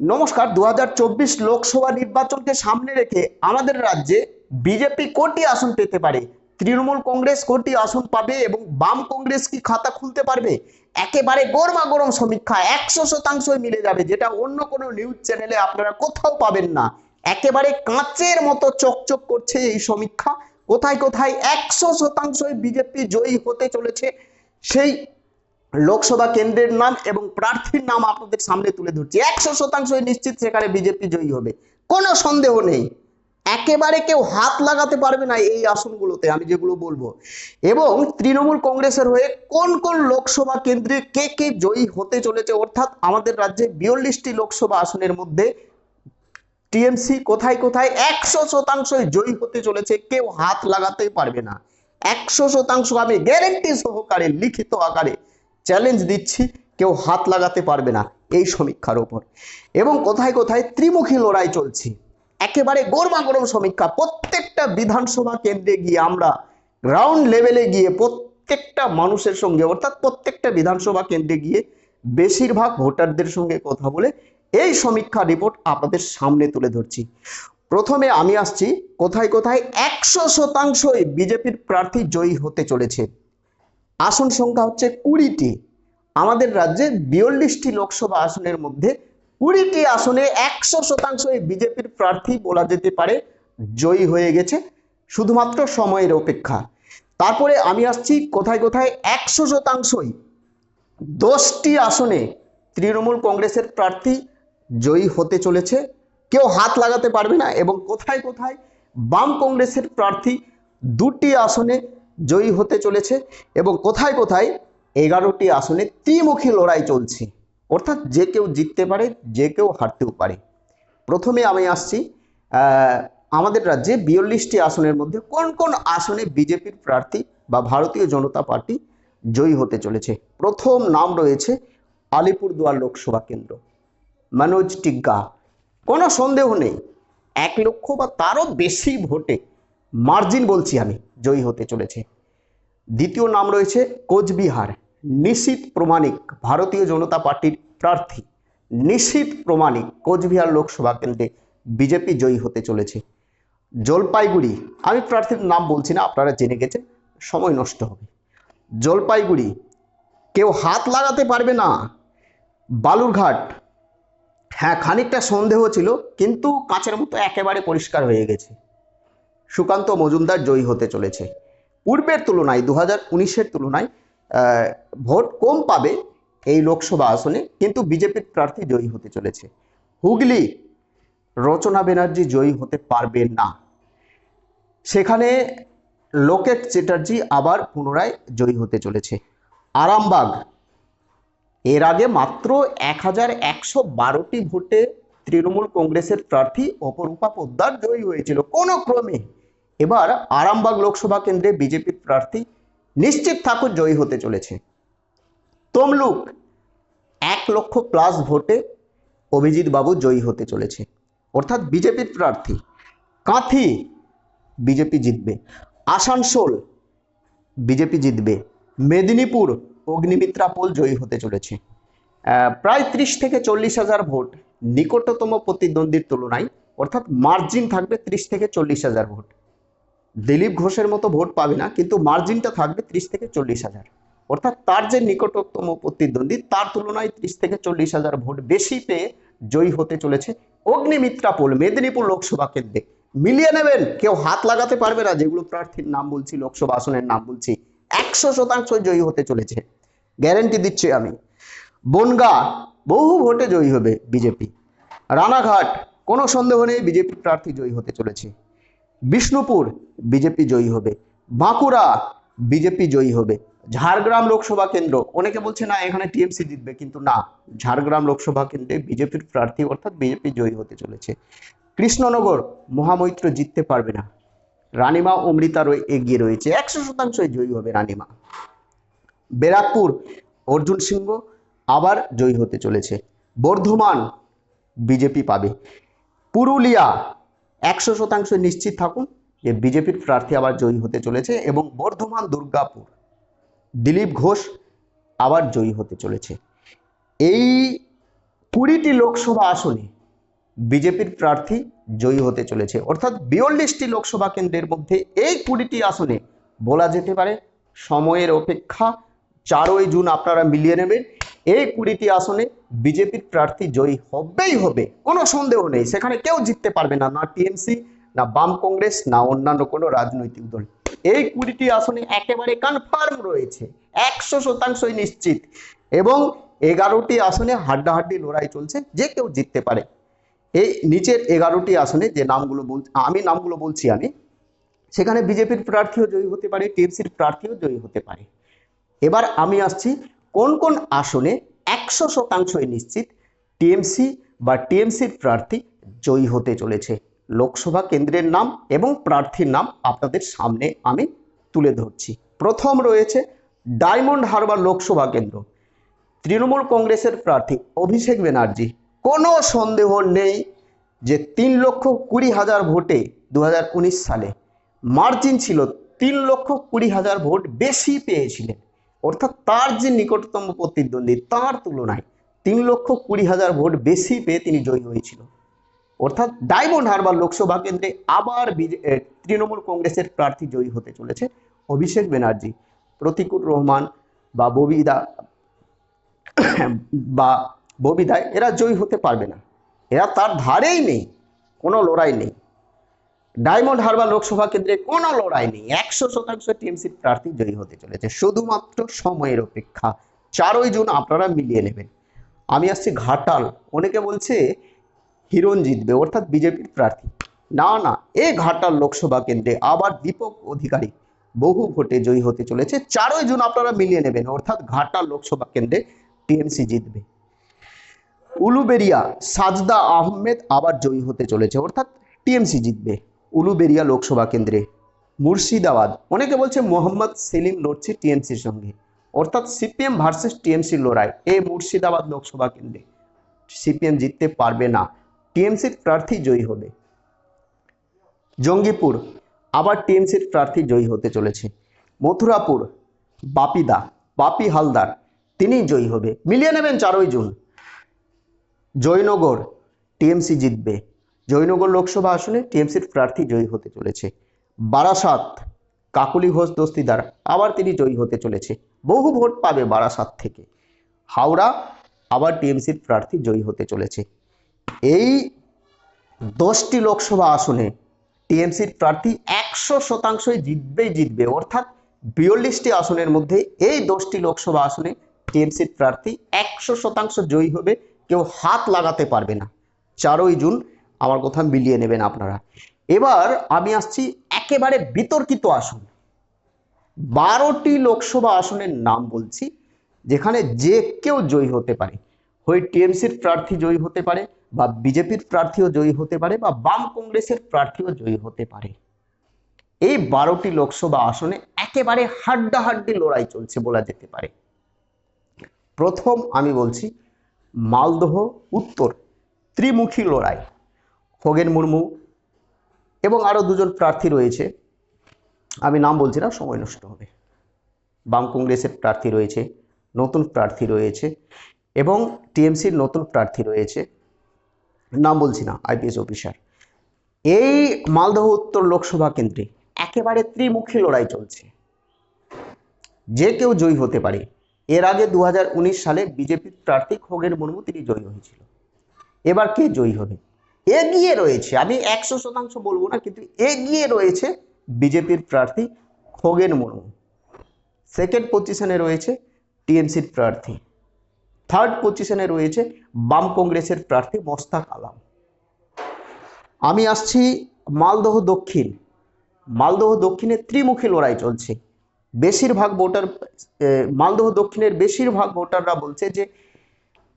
নমস্কার দু হাজার চব্বিশ লোকসভা নির্বাচনকে সামনে রেখে আমাদের রাজ্যে বিজেপি কোটি আসন পেতে পারে। তৃণমূল কংগ্রেস কোটি আসন পাবে এবং বাম কংগ্রেস কি খাতা খুলতে পারবে? একেবারে গরমা গরম সমীক্ষা একশো শতাংশই মিলে যাবে, যেটা অন্য কোনো নিউজ চ্যানেলে আপনারা কোথাও পাবেন না। একেবারে কাঁচের মতো চকচক করছে এই সমীক্ষা। কোথায় কোথায় একশো শতাংশই বিজেপি জয়ী হতে চলেছে, সেই লোকসভা কেন্দ্রের নাম এবং প্রার্থীর নাম আপনাদের সামনে তুলে ধরছি। একশো শতাংশ নিশ্চিত সেখানে বিজেপি জয়ী হবে। কোনো সন্দেহ নেই। একেবারে কেউ হাত লাগাতে পারবে না এই আসনগুলোতে, আমি যেগুলো বলব। এবং তৃণমূল কংগ্রেসের হয়ে কোন কোন লোকসভা কেন্দ্রে কে কে জয়ী হতে চলেছে, অর্থাৎ আমাদের রাজ্যে বিয়াল্লিশটি লোকসভা আসনের মধ্যে টিএমসি কোথায় কোথায় একশো শতাংশই জয়ী হতে চলেছে, কেউ হাত লাগাতে পারবে না। একশো শতাংশ আমি গ্যারেন্টি সহকারে, লিখিত আকারে। চ্যালেঞ্জ দিচ্ছি, কেউ হাত লাগাতে পারবে না এই সমীক্ষার ওপর। এবং কোথায় কোথায় ত্রিমুখী লড়াই চলছে। একেবারে গরমা গরম সমীক্ষা, প্রত্যেকটা বিধানসভা কেন্দ্রে গিয়ে আমরা গ্রাউন্ড লেভেলে গিয়ে প্রত্যেকটা মানুষের সঙ্গে, অর্থাৎ প্রত্যেকটা বিধানসভা কেন্দ্রে গিয়ে বেশিরভাগ ভোটারদের সঙ্গে কথা বলে এই সমীক্ষা রিপোর্ট আপনাদের সামনে তুলে ধরছি। প্রথমে আমি আসছি, কোথায় কোথায় একশো শতাংশই বিজেপির প্রার্থী জয়ী হতে চলেছে। আসন সংখ্যা হচ্ছে কুড়িটি। আমাদের রাজ্যে বিয়াল্লিশটি লোকসভা আসনের মধ্যে কুড়িটি আসনে একশো শতাংশ এই বিজেপির প্রার্থী বলা যেতে পারে, জয়ী হয়ে গেছে শুধুমাত্র সময়ের অপেক্ষা। তারপরে আমি আসছি কোথায় কোথায় একশো শতাংশই দশটি আসনে তৃণমূল কংগ্রেসের প্রার্থী জয়ী হতে চলেছে। কেউ হাত লাগাতে পারবে না এবং কোথায় কোথায় বাম কংগ্রেসের প্রার্থী দুটি আসনে জয়ী হতে চলেছে এবং কোথায় কোথায় এগারোটি আসনে ত্রিমুখী লড়াই চলছে। অর্থাৎ যে কেউ জিততে পারে, যে কেউ হারতেও পারে। প্রথমে আমি আসছি আমাদের রাজ্যে বিয়াল্লিশটি আসনের মধ্যে কোন কোন আসনে বিজেপির প্রার্থী বা ভারতীয় জনতা পার্টি জয়ী হতে চলেছে? প্রথম নাম রয়েছে আলিপুরদুয়ার লোকসভা কেন্দ্র। মনোজ টিগ্গা। কোনো সন্দেহ নেই, এক লক্ষ বা তারও বেশি ভোটে মার্জিন বলছি আমি, জয়ী হতে চলেছে। দ্বিতীয় নাম রয়েছে কোচবিহার। নিশীত প্রমাণিক, ভারতীয় জনতা পার্টির প্রার্থী। নিশীত প্রমাণিক, কোচবিহার লোকসভা কেন্দ্রে বিজেপি জয়ী হতে চলেছে। জলপাইগুড়ি, আমি প্রার্থীর নাম বলছি না, আপনারা জেনে গেছেন, সময় নষ্ট হবে। জলপাইগুড়ি, কেউ হাত লাগাতে পারবে না। বালুরঘাট হ্যাঁ খানিকটা সন্দেহ ছিল, কিন্তু কাঁচের মতো একেবারে পরিষ্কার হয়ে গেছে। সুকান্ত মজুমদার জয়ী হতে চলেছে। পূর্বের তুলনায় দু হাজার তুলনায় ভোট কম পাবে এই লোকসভা আসনে, কিন্তু বিজেপির প্রার্থী জয়ী হতে চলেছে। হুগলি, রচনা ব্যানার্জি জয়ী হতে পারবে না। সেখানে লোকেট চ্যাটার্জি আবার পুনরায় জয়ী হতে চলেছে। আরামবাগ, এর আগে মাত্র এক হাজার একশো বারোটি ভোটে তৃণমূল কংগ্রেসের প্রার্থী অপরূপা পোদ্দার জয়ী হয়েছিল। কোনো ক্রমে এবার আরামবাগ লোকসভা কেন্দ্রে বিজেপির প্রার্থী নিশ্চিত ঠাকুর জয়ী হতে চলেছে। তমলুক এক লক্ষ প্লাস ভোটে অভিজিৎ বাবু জয়ী হতে চলেছে। অর্থাৎ বিজেপির প্রার্থী কাঁথি বিজেপি জিতবে। আসানসোল বিজেপি জিতবে। মেদিনীপুর অগ্নিমিত্রা পোল জয়ী হতে চলেছে। প্রায় ত্রিশ থেকে চল্লিশ হাজার ভোট নিকটতম প্রতিদ্বন্দ্বীর তুলনায়, অর্থাৎ মার্জিন থাকবে ত্রিশ থেকে চল্লিশ হাজার ভোট। দিলীপ ঘোষের মতো ভোট পাবে না, কিন্তু মার্জিনটা থাকবে ত্রিশ থেকে চল্লিশ হাজার। অর্থাৎ তার যে নিকটতম প্রতিদ্বন্দ্বী, তার তুলনায় ত্রিশ থেকে চল্লিশ হাজার ভোট বেশি পেয়ে জয়ী হতে চলেছে অগ্নিমিত্রা পোল, মেদিনীপুর লোকসভা কেন্দ্রে। মিলিয়ে নেবেন, কেউ হাত লাগাতে পারবে না, যেগুলো প্রার্থীর নাম বলছি, লোকসভা আসনের নাম বলছি, একশো শতাংশ জয়ী হতে চলেছে। গ্যারেন্টি দিচ্ছি আমি, বনগা বহু ভোটে জয়ী হবে বিজেপি। রানাঘাট, কোনো সন্দেহ নেই, বিজেপি প্রার্থী জয়ী হতে চলেছে। বিষ্ণুপুর বিজেপি জয়ী হবে। বাঁকুড়া বিজেপি জয়ী হবে। ঝাড়গ্রাম লোকসভা কেন্দ্র, অনেকে বলছে, না, এখানে টিএমসি জিতবে। কিন্তু না, ঝাড়গ্রাম লোকসভা কেন্দ্রে বিজেপির প্রার্থী অর্থাৎ বিজেপি জয়ী হতে চলেছে। কৃষ্ণনগর মহামৈত্র জিততে পারবে না। রানিমা অমৃতা এগিয়ে রয়েছে। একশো শতাংশই জয়ী হবে রানিমা। ব্যারাকপুর, অর্জুন সিংহ আবার জয়ী হতে চলেছে। বর্ধমান বিজেপি পাবে। পুরুলিয়া একশো শতাংশ নিশ্চিত থাকুন যে বিজেপির প্রার্থী আবার জয়ী হতে চলেছে এবং বর্ধমান দুর্গাপুর দিলীপ ঘোষ আবার জয়ী হতে চলেছে। এই কুড়িটি লোকসভা আসনে বিজেপির প্রার্থী জয়ী হতে চলেছে। অর্থাৎ বিয়াল্লিশটি লোকসভা কেন্দ্রের মধ্যে এই কুড়িটি আসনে বলা যেতে পারে, সময়ের অপেক্ষা, চারই জুন আপনারা মিলিয়ে নেবেন। এই কুড়িটি আসনে বিজেপির প্রার্থী জয়ী হবেই হবে, কোনো সন্দেহ নেই। সেখানে কেউ জিততে পারবে না না টিএমসি, না বাম কংগ্রেস, না অন্যান্য কোনো রাজনৈতিক দল। এই কুড়িটি আসনে একেবারে কনফার্ম রয়েছে, একশো শতাংশই নিশ্চিত এবং এগারোটি আসনে হাড্ডাহাড্ডি লড়াই চলছে, যে কেউ জিততে পারে। এই নিচের এগারোটি আসনে যে নামগুলো বল, আমি নামগুলো বলছি আমি সেখানে বিজেপির প্রার্থীও জয়ী হতে পারে, টিএমসির প্রার্থীও জয়ী হতে পারে। এবার আমি আসছি কোন কোন আসনে একশো শতাংশই নিশ্চিত টিএমসি বা টিএমসির প্রার্থী জয়ী হতে চলেছে? লোকসভা কেন্দ্রের নাম এবং প্রার্থীর নাম আপনাদের সামনে আমি তুলে ধরছি। প্রথম রয়েছে ডায়মন্ড হারবার লোকসভা কেন্দ্র। তৃণমূল কংগ্রেসের প্রার্থী অভিষেক ব্যানার্জি। কোনো সন্দেহ নেই যে তিন লক্ষ কুড়ি হাজার ভোটে দু হাজার উনিশ সালে মার্জিন ছিল তিন লক্ষ কুড়ি হাজার ভোট বেশি পেয়েছিলেন। অর্থাৎ তার যে নিকটতম প্রতিদ্বন্দ্বী, তার তুলনায় তিন লক্ষ কুড়ি হাজার ভোট বেশি পেয়ে তিনি জয়ী হয়েছিল। অর্থাৎ ডায়মন্ড হারবার লোকসভা কেন্দ্রে আবার তৃণমূল কংগ্রেসের প্রার্থী জয়ী হতে চলেছে অভিষেক ব্যানার্জি। প্রতিকুর রহমান বা ববিদা, বা ববিদায় এরা জয়ী হতে পারবে না। এরা তার ধারেই নেই, কোনো লড়াই নেই। ডায়মন্ড হারবার লোকসভা কেন্দ্রে কোনো লড়াই নেই। একশো শতাংশ টিএমসির প্রার্থী জয়ী হতে চলেছে। শুধুমাত্র সময়ের অপেক্ষা। চারই জুন আপনারা মিলিয়ে নেবেন। আমি আসছি ঘাটাল। অনেকে বলছে হিরণ জিতবে, অর্থাৎ বিজেপির প্রার্থী। না না, এ ঘাটাল লোকসভা কেন্দ্রে আবার দীপক অধিকারী বহু ভোটে জয়ী হতে চলেছে। চারই জুন আপনারা মিলিয়ে নেবেন, অর্থাৎ ঘাটাল লোকসভা কেন্দ্রে টিএমসি জিতবে। উলুবেরিয়া সাজদা আহমেদ আবার জয়ী হতে চলেছে, অর্থাৎ টিএমসি জিতবে। উলুবেরিয়া লোকসভা কেন্দ্রে। মুর্শিদাবাদ, অনেকে বলছে মোহাম্মদ সেলিম লড়ছে টিএমসির সঙ্গে। অর্থাৎ সিপিএম ভার্সেস টিএমসির লড়াই এই মুর্শিদাবাদ লোকসভা কেন্দ্রে। সিপিএম জিততে পারবে না। টিএমসির প্রার্থী জয়ী হবে। জঙ্গিপুর, আবার টিএমসির প্রার্থী জয়ী হতে চলেছে। মথুরাপুর, বাপিদা, বাপি হালদার তিনিই জয়ী হবে। মিলিয়ে নেবেন চারই জুন। জয়নগর, টিএমসি জিতবে। জয়নগর লোকসভা আসনে টিএমসির প্রার্থী জয়ী হতে চলেছে। বারাসাত, কাকুলি ঘোষ দস্তিদার আবার তিনি জয়ী হতে চলেছে। বহু ভোট পাবে বারাসাত থেকে। হাওড়া আবার টিএমসির প্রার্থী জয়ী হতে চলেছে। এই দশটি লোকসভা আসনে টিএমসির প্রার্থী একশো শতাংশই জিতবেই জিতবে। অর্থাৎ বিয়াল্লিশটি আসনের মধ্যে এই দশটি লোকসভা আসনে টিএমসির প্রার্থী একশো শতাংশ জয়ী হবে। কেউ হাত লাগাতে পারবে না। চারই জুন আমার কথা মিলিয়ে নেবেন আপনারা। এবার আমি আসছি একেবারে বিতর্কিত আসন। বারোটি লোকসভা আসনের নাম বলছি, যেখানে যে কেউ জয়ী হতে পারে। হয় টিএমসির প্রার্থী জয়ী হতে পারে বা বিজেপির প্রার্থীও জয়ী হতে পারে বা বাম কংগ্রেসের প্রার্থীও জয়ী হতে পারে। এই বারোটি লোকসভা আসনে একেবারে হাড্ডাহাড্ডি লড়াই চলছে বলা যেতে পারে। প্রথম আমি বলছি, মালদহ উত্তর ত্রিমুখী লড়াই। খগেন মুর্মু এবং আরও দুজন প্রার্থী রয়েছে। আমি নাম বলছি না, সময় নষ্ট হবে। বাম কংগ্রেসের প্রার্থী রয়েছে, নতুন প্রার্থী রয়েছে এবং টিএমসির নতুন প্রার্থী রয়েছে। নাম বলছি না, আইপিএস অফিসার। এই মালদহ উত্তর লোকসভা কেন্দ্রে একেবারে ত্রিমুখী লড়াই চলছে। যে কেউ জয়ী হতে পারে, এর আগে দু হাজার উনিশ সালে বিজেপির প্রার্থী খগেন মুর্মু, তিনি জয়ী হয়েছিল। এবার কে জয়ী হবে? এগিয়ে রয়েছে। আমি একশো শতাংশ বলব না, কিন্তু এগিয়ে রয়েছে বিজেপির প্রার্থী খোগেন মুর্মু। সেকেন্ড পজিশনে রয়েছে টিএমসির প্রার্থী। থার্ড পজিশনে রয়েছে বাম কংগ্রেসের প্রার্থী মোস্তাক আলাম। আমি আসছি মালদহ দক্ষিণ। মালদহ দক্ষিণে ত্রিমুখী লড়াই চলছে। বেশিরভাগ ভোটার মালদহ দক্ষিণের বেশিরভাগ ভোটাররা বলছে যে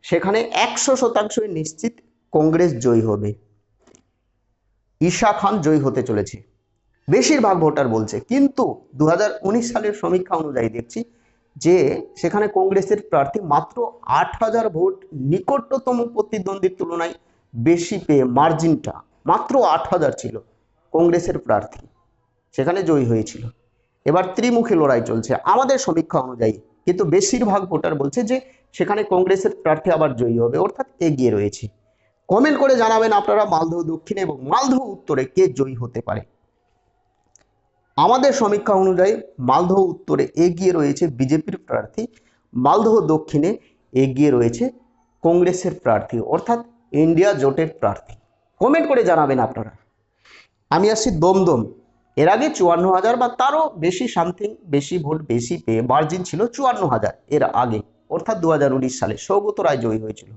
সেখানে একশো শতাংশই নিশ্চিত কংগ্রেস জয়ী হবে। ঈশা খান জয়ী হতে চলেছে। বেশিরভাগ ভোটার বলছে, কিন্তু দু হাজার উনিশ সালের সমীক্ষা অনুযায়ী দেখছি যে সেখানে কংগ্রেসের প্রার্থী মাত্র আট হাজার ভোট, নিকটতম প্রতিদ্বন্দ্বীর তুলনায় বেশি পেয়ে মার্জিনটা মাত্র আট হাজার ছিল কংগ্রেসের প্রার্থী। সেখানে জয়ী হয়েছিল। এবার ত্রিমুখী লড়াই চলছে আমাদের সমীক্ষা অনুযায়ী, কিন্তু বেশিরভাগ ভোটার বলছে যে সেখানে কংগ্রেসের প্রার্থী আবার জয়ী হবে, অর্থাৎ এগিয়ে রয়েছে। কমেন্ট করে জানাবেন আপনারা মালদহ দক্ষিণে এবং মালদহ উত্তরে কে জয়ী হতে পারে। আমাদের সমীক্ষা অনুযায়ী মালদহ উত্তরে এগিয়ে রয়েছে বিজেপির প্রার্থী, মালদহ দক্ষিণে এগিয়ে রয়েছে কংগ্রেসের প্রার্থী, অর্থাৎ ইন্ডিয়া জোটের প্রার্থী। কমেন্ট করে জানাবেন আপনারা। আমি আসছি দমদম। এর আগে চুয়ান্ন হাজার বা তারও বেশি সামথিং বেশি ভোট, বেশি পেয়ে মার্জিন ছিল চুয়ান্ন হাজার এর আগে, অর্থাৎ দু সালে। সৌগত রায় জয়ী হয়েছিল।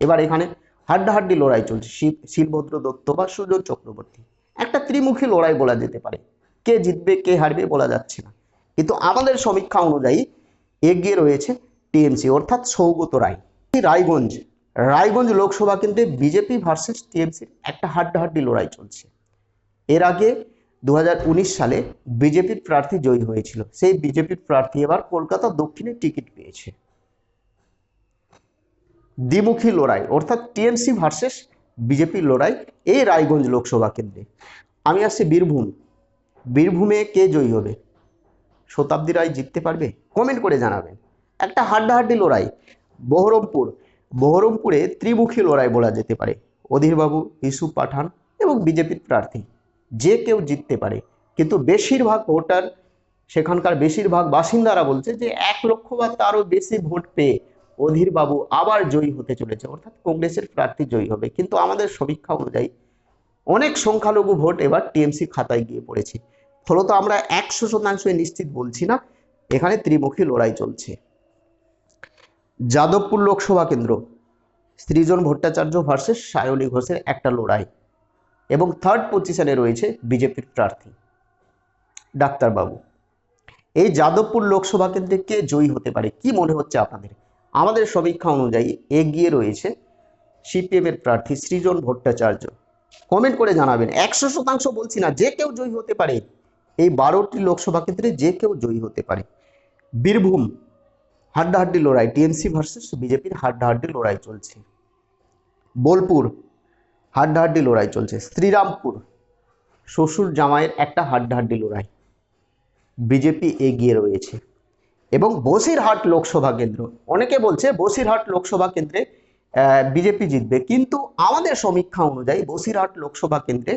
এবার এখানে হাড্ডাহাড্ডি লড়াই চলছে। শিব শিলভদ্র দত্ত বা সুজন চক্রবর্তী। একটা ত্রিমুখী লড়াই বলা যেতে পারে। কে জিতবে, কে হারবে বলা যাচ্ছে না। কিন্তু আমাদের সমীক্ষা অনুযায়ী এগিয়ে রয়েছে টিএমসি, অর্থাৎ সৌগত রায়। রায়গঞ্জ রায়গঞ্জ লোকসভা কেন্দ্রে বিজেপি ভার্সেস টিএমসির একটা হাড্ডাহাড্ডি লড়াই চলছে। এর আগে দু হাজার উনিশ সালে বিজেপির প্রার্থী জয়ী হয়েছিল। সেই বিজেপির প্রার্থী এবার কলকাতা দক্ষিণে টিকিট পেয়েছে। দ্বিমুখী লড়াই, অর্থাৎ টিএমসি ভার্সেস বিজেপির লড়াই এই রায়গঞ্জ লোকসভা কেন্দ্রে। আমি আসছি বীরভূম। বীরভূমে কে জয়ী হবে? শতাব্দী রায় জিততে পারবে? কমেন্ট করে জানাবেন। একটা হাড্ডাহাড্ডি লড়াই, বহরমপুর। বহরমপুরে ত্রিমুখী লড়াই বলা যেতে পারে। অধীরবাবু, ইসু পাঠান এবং বিজেপির প্রার্থী। যে কেউ জিততে পারে। কিন্তু বেশিরভাগ ভোটার, সেখানকার বেশিরভাগ বাসিন্দারা বলছে যে এক লক্ষ বা তারও বেশি ভোট পেয়ে অধীর বাবু আবার জয়ী হতে চলেছে, অর্থাৎ কংগ্রেসের প্রার্থী জয়ী হবে। কিন্তু আমাদের সমীক্ষা অনুযায়ী অনেক সংখ্যালঘু ভোট এবার টিএমসি খাতায় গিয়ে পড়েছে। ফলত আমরা একশো শতাংশ নিশ্চিত বলছি না, এখানে ত্রিমুখী লড়াই চলছে। যাদবপুর লোকসভা কেন্দ্র সৃজন ভট্টাচার্য ভার্সেস সায়নী ঘোষের একটা লড়াই, এবং থার্ড পজিশনে রয়েছে বিজেপির প্রার্থী, ডাক্তারবাবু। এই যাদবপুর লোকসভা কেন্দ্রে কে জয়ী হতে পারে, কি মনে হচ্ছে আপনাদের? আমাদের সমীক্ষা অনুযায়ী এগিয়ে রয়েছে সিপিএমের প্রার্থী সৃজন ভট্টাচার্য। কমেন্ট করে জানাবেন, একশো শতাংশ বলছি না, যে কেউ জয়ী হতে পারে, এই বারোটি লোকসভা কেন্দ্রে যে কেউ জয়ী হতে পারে। বীরভূম, হাড্ডাহাড্ডি লড়াই, টিএমসি ভার্সেস বিজেপির হাড্ডাহাড্ডি লড়াই চলছে। বোলপুর, হাড্ডাহাড্ডি লড়াই চলছে। শ্রীরামপুর, শ্বশুর জামাইয়ের একটা হাড্ডাহাড্ডি লড়াই। বিজেপি এগিয়ে রয়েছে। এবং বসিরহাট লোকসভা কেন্দ্র। অনেকে বলছে বসিরহাট লোকসভা কেন্দ্রে বিজেপি জিতবে। কিন্তু আমাদের সমীক্ষা অনুযায়ী বসিরহাট লোকসভা কেন্দ্রে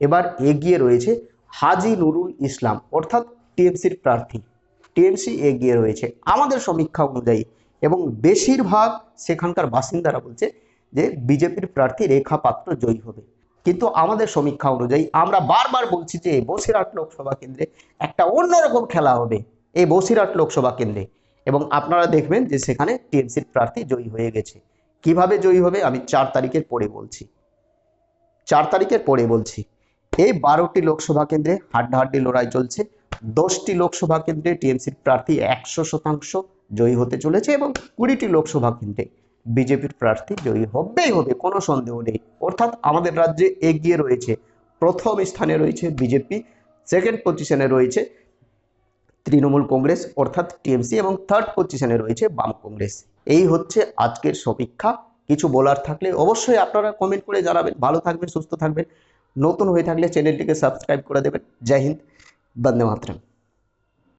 এবার এগিয়ে রয়েছে হাজি নুরুল ইসলাম, অর্থাৎ টিএমসির প্রার্থী। টিএমসি এগিয়ে রয়েছে আমাদের সমীক্ষা অনুযায়ী। এবং বেশিরভাগ সেখানকার বাসিন্দারা বলছে যে বিজেপির প্রার্থী রেখা পাত্র জয়ী হবে। কিন্তু আমাদের সমীক্ষা অনুযায়ী আমরা বারবার বলছি যে বসিরহাট লোকসভা কেন্দ্রে একটা অন্যরকম খেলা হবে। এই বসিরহাট লোকসভা কেন্দ্রে। এবং আপনারা দেখবেন যে সেখানে টিএমসির প্রার্থী জয়ী হয়ে গেছে। কীভাবে জয়ী হবে আমি চার তারিখের পরে বলছি। চার তারিখের পরে বলছি, এই বারোটি লোকসভা কেন্দ্রে হাড্ডাহাড্ডি লড়াই চলছে। দশটি লোকসভা কেন্দ্রে টিএমসির প্রার্থী একশো শতাংশ জয়ী হতে চলেছে এবং কুড়িটি লোকসভা কেন্দ্রে বিজেপির প্রার্থী জয়ী হবেই হবে, কোনো সন্দেহ নেই। অর্থাৎ আমাদের রাজ্যে এগিয়ে রয়েছে, প্রথম স্থানে রয়েছে বিজেপি সেকেন্ড পজিশনে রয়েছে তৃণমূল কংগ্রেস, অর্থাৎ টিএমসি এবং থার্ড পজিশনে রয়েছে বাম কংগ্রেস। এই হচ্ছে আজকের সমীক্ষা। কিছু বলার থাকলে অবশ্যই আপনারা কমেন্ট করে জানাবেন। ভালো থাকবেন, সুস্থ থাকবেন। নতুন হয়ে থাকলে চ্যানেলটিকে সাবস্ক্রাইব করে দেবেন। জয় হিন্দ, বন্দে মাতরম।